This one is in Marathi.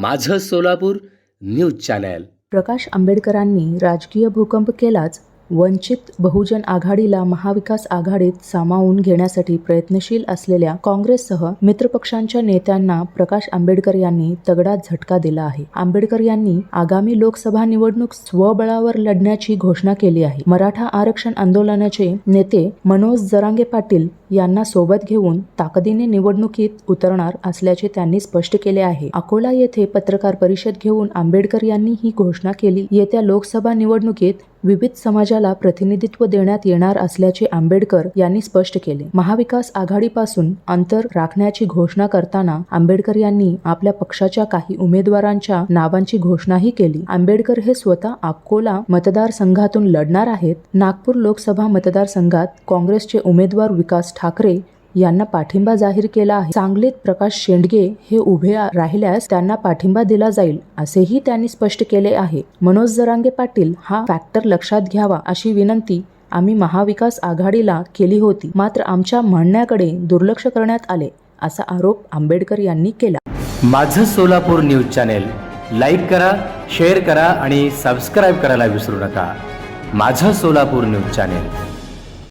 माझं सोलापूर न्यूज चॅनल. प्रकाश आंबेडकरांनी राजकीय भूकंप केलाच वंचित बहुजन आघाडीला महाविकास आघाडीत सामावून घेण्यासाठी प्रयत्नशील असलेल्या काँग्रेससह मित्रपक्षांच्या नेत्यांना प्रकाश आंबेडकर यांनी तगडा झटका दिला आहे. आंबेडकर यांनी आगामी लोकसभा निवडणूक स्वबळावर लढण्याची घोषणा केली आहे. मराठा आरक्षण आंदोलनाचे नेते मनोज जरांगे पाटील यांना सोबत घेऊन ताकदीने निवडणुकीत उतरणार असल्याचे त्यांनी स्पष्ट केले आहे. अकोला येथे पत्रकार परिषद घेऊन आंबेडकर यांनी ही घोषणा केली. येत्या लोकसभा निवडणुकीत विविध समाजाला प्रतिनिधित्व देण्यात येणार असल्याचे आंबेडकर यांनी स्पष्ट केले. महाविकास आघाडीपासून अंतर राखण्याची घोषणा करताना आंबेडकर यांनी आपल्या पक्षाच्या काही उमेदवारांच्या नावांची घोषणाही केली. आंबेडकर हे स्वतः अकोला मतदारसंघातून लढणार आहेत. नागपूर लोकसभा मतदारसंघात काँग्रेसचे उमेदवार विकास ठाकरे यांना पाठिंबा जाहीर केला आहे. सांगलीत प्रकाश शेंडगे हे उभे राहिल्यास त्यांना पाठिंबा दिला जाईल असेही त्यांनी स्पष्ट केले आहे. मनोज जरांगे पाटील हा फॅक्टर लक्षात घ्यावा अशी विनंती आम्ही महाविकास आघाडीला केली होती. मात्र आमच्या म्हणण्याकडे दुर्लक्ष करण्यात आले असा आरोप आंबेडकर यांनी केला. माझं सोलापूर न्यूज चॅनेल लाईक करा शेअर करा आणि सबस्क्राईब करायला विसरू नका. माझं सोलापूर न्यूज चॅनेल.